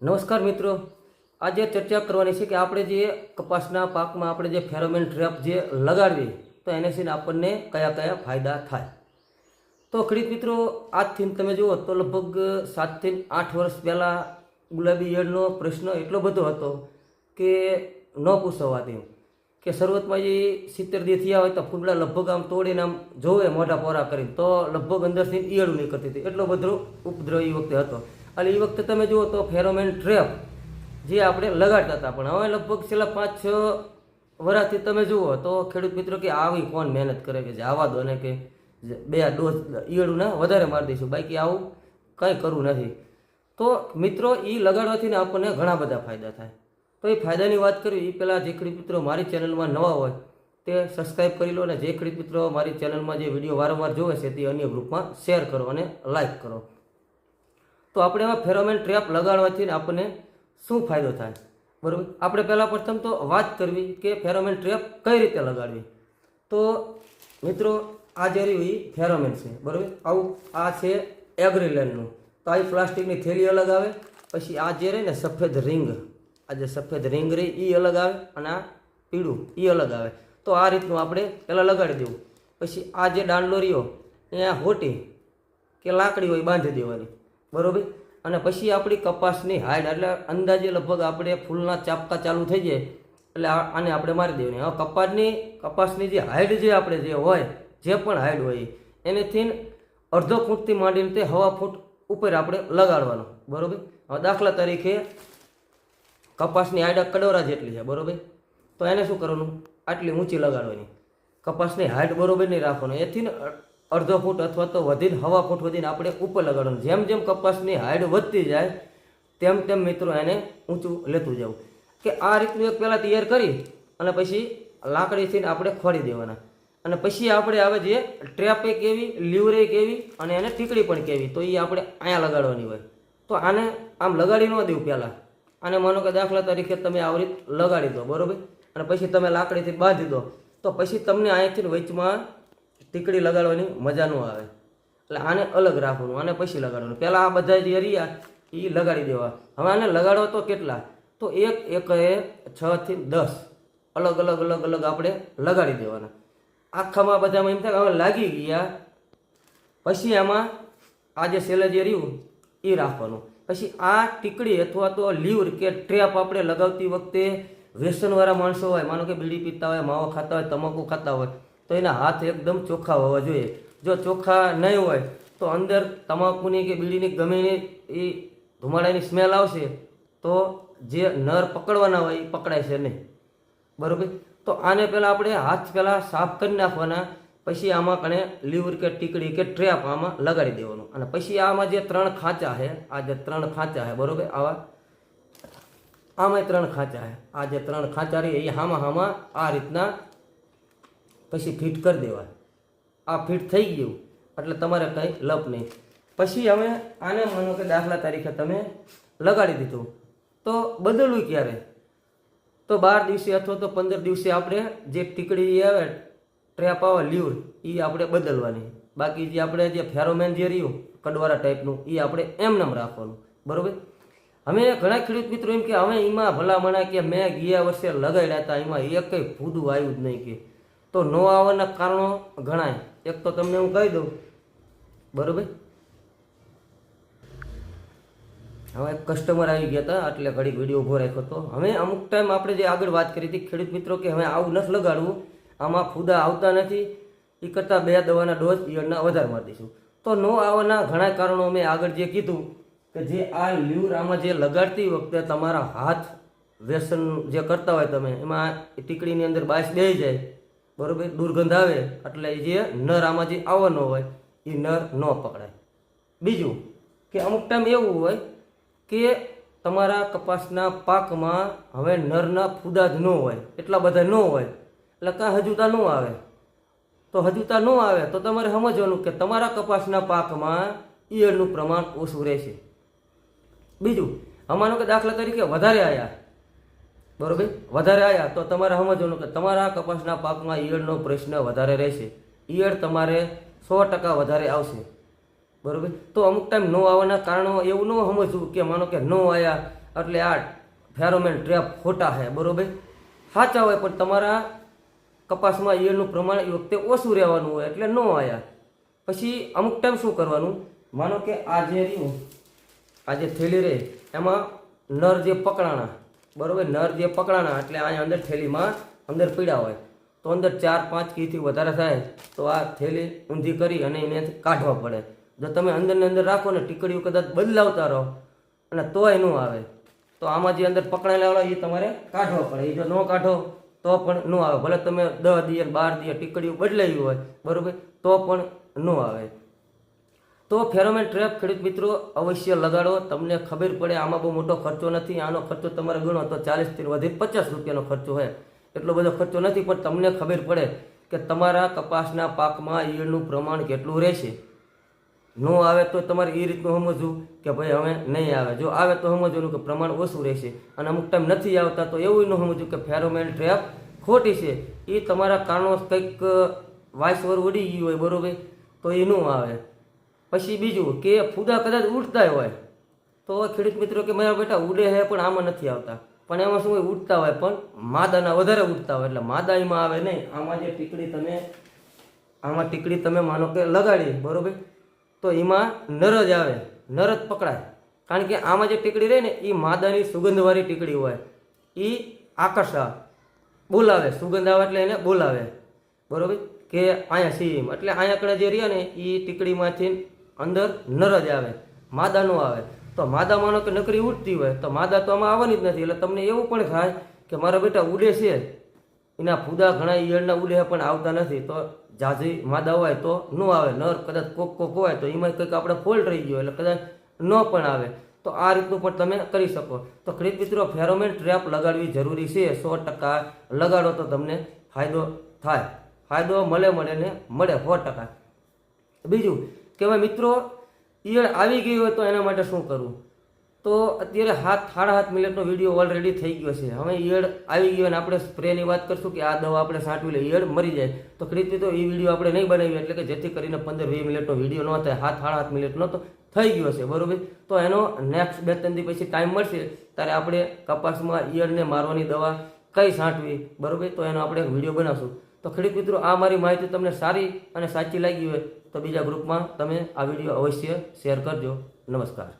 નમસ્કાર મિત્રો. આજે ચર્ચા કરવાની છે કે આપણે જે કપાસના પાકમાં આપણે જે ફેરોમેન ટ્રેપ જે લગાડવી, તો એનેથી આપણને કયા કયા ફાયદા થાય? તો ખેડૂત મિત્રો, આજથી તમે જુઓ તો લગભગ સાતથી આઠ વર્ષ પહેલાં ગુલાબી ઈયળનો પ્રશ્ન એટલો બધો હતો કે ન પૂછવાતી કે શરૂઆતમાં જે સિત્તેર દી થયા હોય તો ફૂગડા લગભગ આમ તોડીને આમ જોવે, મોઢા પોરા કરીને. તો લગભગ અંદરથી ઈયળું નીકળતી હતી. એટલો બધો ઉપદ્રવ એ વખતે હતો. અને એ વખતે તમે જુઓ તો ફેરોમેન ટ્રેપ જે આપણે લગાડતા હતા. પણ હવે લગભગ છેલ્લા પાંચ છ વર્ષથી તમે જુઓ તો ખેડૂત મિત્રો કે આવી કોણ મહેનત કરે કે આવા દો ને કે બે ડોઝ ઈયળું ના વધારે મારી દઈશું. બાકી આવું કંઈ કરવું નથી. તો મિત્રો એ લગાડવાથી ને આપણને ઘણા બધા ફાયદા થાય. તો એ ફાયદાની વાત કરવી એ પહેલાં જે ખેડૂત મિત્રો મારી ચેનલમાં નવા હોય તે સબસ્ક્રાઈબ કરી લો અને જે ખેડૂત મિત્રો મારી ચેનલમાં જે વીડિયો વારંવાર જોવે છે તે અન્ય ગ્રુપમાં શેર કરો અને લાઈક કરો. તો આપણે એમાં ફેરોમેન ટ્રેપ લગાડવાથી આપણને શું ફાયદો થાય? બરાબર? આપણે પહેલાં પ્રથમ તો વાત કરવી કે ફેરોમેન ટ્રેપ કઈ રીતે લગાડવી? તો મિત્રો, આ જે રહ્યું એ ફેરોમેન છે, બરાબર? આવું આ છે એગ્રીલેન્ડનું. તો આવી પ્લાસ્ટિકની થેલી અલગ આવે, પછી આ જે રહે ને સફેદ રિંગ, આ જે સફેદ રિંગ રહી એ અલગ આવે અને આ પીળું એ અલગ આવે. તો આ રીતનું આપણે પહેલાં લગાડી દેવું. પછી આ જે દાંડલો રહ્યો અહીંયા હોટી કે લાકડી હોય બાંધી દેવાની. બરોબર? અને પછી આપણી કપાસની હાઈડ એટલે અંદાજે લગભગ આપણે ફૂલના ચાપકા ચાલુ થઈ જાય, એટલે આને આપણે મારી દેવાની. હવે કપાસની કપાસની જે હાઈડ જે આપણે જે હોય, જે પણ હાઈડ હોય એનેથી અડધો ફૂટથી માંડીને તે હવા ફૂટ ઉપર આપણે લગાડવાનો. બરોબર? હવે દાખલા તરીકે કપાસની હાઈડ કડોરા જેટલી છે, બરોબર? તો એને શું કરવાનું? આટલી ઊંચી લગાડવાની. કપાસની હાઈટ બરોબર નહીં રાખવાનું. એથી અડધો ફૂટ અથવા તો વધીને હવા ફૂટ વધીને આપણે ઉપર લગાડવાનું. જેમ જેમ કપાસની હાઈટ વધતી જાય, તેમ તેમ મિત્રો એને ઊંચું લેતું જવું. કે આ રીતનું એક પહેલાં તૈયાર કરી અને પછી લાકડીથી આપણે ખોડી દેવાના. અને પછી આપણે આવે જે ટ્રેપે કેવી લીવરે કેવી અને એને ટીકડી પણ કેવી તો એ આપણે અહીંયા લગાડવાની હોય. તો આને આમ લગાડી ન દેવું પહેલાં. અને માનો કે દાખલા તરીકે તમે આવી લગાડી દો, બરોબર? અને પછી તમે લાકડીથી બાંધી દો. તો પછી તમને અહીંથી વચમાં ટીકડી લગાડવાની મજા ન આવે. એટલે આને અલગ રાખવાનું, આને પછી લગાડવાનું. પહેલાં આ બધા જે એરિયા એ લગાડી દેવા. હવે આને લગાડવા તો કેટલા? તો એક એક છ થી દસ. અલગ અલગ અલગ અલગ આપણે લગાડી દેવાના. આખામાં બધામાં એમ થાય હવે લાગી ગયા. પછી આમાં આ જે સેલેજ રહ્યું એ રાખવાનું. પછી આ ટીકડી અથવા તો લીવર કે ટ્રેપ આપણે લગાવતી વખતે વ્યસનવાળા માણસો હોય, માનો કે બીડી પીતા હોય, માવો ખાતા હોય, તમાકુ ખાતા હોય તો એના હાથ એકદમ ચોખ્ખા હોવા જોઈએ. જો ચોખ્ખા નહીં હોય, તો અંદર તમાકુની કે બીડીની ગમે એ ધુમાડાની સ્મેલ આવશે, તો જે નર પકડવાના હોય એ પકડાય છે નહીં. બરોબર? તો આને પહેલાં આપણે હાથ પહેલાં સાફ કરી નાખવાના, પછી આમાં કણે લીવર કે ટીકડી કે ટ્રેપ આમાં લગાડી દેવાનું. અને પછી આમાં જે ત્રણ ખાંચા છે, આ જે ત્રણ ખાંચા છે, બરોબર? આવા. આમાં ત્રણ ખાંચા છે. આ જે ત્રણ ખાંચા રહી, એ હામાં હામાં આ રીતના પછી ફિટ કરી દેવા આ ફિટ થઈ ગયું, એટલે તમારે કંઈ લપ નહીં. પછી હવે આને માનો કે દાખલા તરીકે તમે લગાડી દીધું. તો બદલવું ક્યારે? તો બાર દિવસે અથવા તો પંદર દિવસે આપણે જે ટીકડી આવે ટ્રેપ આવે લીવર એ આપણે બદલવાની. બાકી જે આપણે જે ફેરોમેન જે રહ્યું કડવાળા ટાઈપનું એ આપણે એમનેમ રાખવાનું. બરાબર? અમે ઘણા ખેડૂત મિત્રો એમ કે હવે એમાં ભલામણા કે મેં ગયા વર્ષે લગાડ્યા હતા એમાં એક કંઈ ભૂદું આવ્યું જ નહીં કે. તો ન આવવાના કારણો ઘણાય. એક તો તમને હું કહી દઉં. બરોબર? હવે કસ્ટમર આવી ગયા હતા એટલે ઘડી વીડિયો ઊભો રાખ્યો હતો. હવે અમુક ટાઈમ આપણે જે આગળ વાત કરી હતી, ખેડૂત મિત્રો કે હવે આવું નથી લગાડવું, આમાં ફૂદા આવતા નથી એ કરતાં બે દવાના ડોઝ ઈયળના વધારે મારી તો નો આવવાના ઘણા કારણો મેં આગળ જે કીધું, કે જે આ લીવર આમાં જે લગાડતી વખતે તમારા હાથ વ્યસન જે કરતા હોય તમે, એમાં ટીકડીની અંદર બાસ બે જાય. બરોબર? દુર્ગંધ આવે એટલે એ જે નર આમાં જે આવવાનો હોય, એ નર ન પકડાય. બીજું કે અમુક ટાઈમ એવું હોય કે તમારા કપાસના પાકમાં હવે નરના ફૂદા જ ન હોય, એટલા બધા ન હોય, એટલે કાંઈ હજુતા ન આવે. તો હજુતા ન આવે, તો તમારે સમજવાનું કે તમારા કપાસના પાકમાં ઈયળનું પ્રમાણ ઓછું રહેશે. બીજું અમાનો કે દાખલા તરીકે વધારે આવ્યા બરોબર? વધારે આવ્યા તો તમારે સમજવાનું કે તમારા કપાસના પાકમાં ઈયળનો પ્રશ્ન વધારે રહેશે. ઈયળ તમારે સો ટકા વધારે આવશે. બરોબર? તો અમુક ટાઈમ ન આવવાના કારણો એવું ન સમજવું કે માનો કે ન આવ્યા એટલે આ ફેરોમેન ટ્રેપ ખોટા છે બરોબર? સાચા હોય પણ તમારા કપાસમાં ઈયળનું પ્રમાણ એ વખતે ઓછું રહેવાનું હોય એટલે ન આવ્યા પછી અમુક ટાઈમ શું કરવાનું? માનો કે આ જે રહ્યું, આ જે થેલી રહે, એમાં નર જે પકડાણા બરોબર, નર જે પકડાના એટલે અહીંયા અંદર થેલીમાં અંદર પીડા હોય. તો અંદર ચાર, પાંચ કીથી વધારે થાય, તો આ થેલી ઊંધી કરી અને એને કાઢવા પડે. જો તમે અંદરને અંદર રાખો ને, ટીકડીઓ કદાચ બદલાવતા રહો અને તોય ન આવે. તો આમાં જે અંદર પકડાયેલા હોય, એ તમારે કાઢવા પડે. એ જો ન કાઢો, તો પણ ન આવે. ભલે તમે દસ દિયર, બાર દિયર ટીકડીઓ બદલાવી હોય, બરાબર, તો પણ ન આવે. તો ફેરોમેન ટ્રેપ, ખેડૂત મિત્રો, અવશ્ય લગાડો. તમને ખબર પડે, આમાં બહુ મોટો ખર્ચો નથી. આનો ખર્ચો તમારે ગણો તો ચાલીસથી વધી પચાસ રૂપિયાનો ખર્ચો હોય. એટલો બધો ખર્ચો નથી, પણ તમને ખબર પડે કે તમારા કપાસના પાકમાં ઈયળનું પ્રમાણ કેટલું રહેશે. ન આવે તો તમારે એ રીતનું સમજવું કે ભાઈ હવે નહીં આવે. જો આવે તો સમજવાનું કે પ્રમાણ ઓછું રહેશે. અને અમુક ટાઈમ નથી આવતા તો એવું ન સમજવું કે ફેરોમેન ટ્રેપ ખોટી છે. એ તમારા કારણો કંઈક વાઇસવર ઉડી ગયું હોય, બરોબર? તો એ ન આવે. પછી બીજું કે ફૂદા કદાચ ઉડતા હોય, તો ખેડૂત મિત્રો કે મારા બેટા ઉડે છે પણ આમાં નથી આવતા. પણ એમાં શું હોય, ઉડતા હોય, પણ માદાના વધારે ઉડતા હોય, એટલે માદા એમાં આવે નહીં. આમાં જે ટીકડી તમે, આમાં ટીકડી તમે માનો કે લગાડી, બરોબર? તો એમાં નર જ આવે નર જ પકડાય. કારણ કે આમાં જે ટીકડી રહે ને એ માદાની સુગંધવાળી ટીકડી હોય. એ આકર્ષા બોલાવે, સુગંધ આવે એટલે એને બોલાવે. બરોબર? કે અહીંયા સીમ. એટલે અહીંયા કણે જે રહ્યા ને એ ટીકડીમાંથી અંદર નર જ આવે માદા ન આવે. તો માદા માનો કે નકરી ઉડતી હોય, તો માદા તો આમાં આવવાની જ નથી. એટલે તમને એવું પણ થાય કે મારા બેટા ઉડે છે. એના ફૂદા ઘણા ઈયળના ઉડે પણ આવતા નથી. તો જાજી માદા હોય તો ન આવે. નર કદાચ કોક કોક હોય તો એમાં કંઈક આપણે ફોલ્ટ રહી ગયો એટલે કદાચ ન પણ આવે. તો આ રીતનું પણ તમે કરી શકો. તો ખરીદ મિત્રો, ફેરોમેન ટ્રેપ લગાડવી જરૂરી છે. સો ટકા લગાડો તો તમને ફાયદો થાય. ફાયદો મળે મળે ને મળે સો ટકા. બીજું કે મિત્રો, ઈયળ આવી ગઈ હોય તો એના માટે શું કરવું તો અત્યારે હાથ, સાડા હાથ મિનિટનો વીડિયો ઓલરેડી થઈ ગયો છે. હવે ઈયળ આવી ગયો અને આપણે સ્પ્રેની વાત કરશું કે આ દવા આપણે છાંટવી લઈએ ઈયળ મરી જાય. તો ખેડૂત તો એ વીડિયો આપણે નહીં બનાવીએ એટલે કે જેથી કરીને પંદર વીસ મિનિટનો વીડિયો ન થાય. હાથ, સાડા હાથ મિનિટનો તો થઈ ગયો છે, બરોબર? તો એનો નેક્સ્ટ બે, ત્રણ દી પછી ટાઈમ મળશે ત્યારે આપણે કપાસમાં ઈયળને મારવાની દવા કઈ છાંટવી બરોબર? તો એનો આપણે વીડિયો બનાવશું. તો ખેડૂત મિત્રો, આ મારી માહિતી તમને સારી અને સાચી લાગી હોય તો બીજા ગ્રુપમાં તમે આ વીડિયો અવશ્ય શેર કરજો. નમસ્કાર.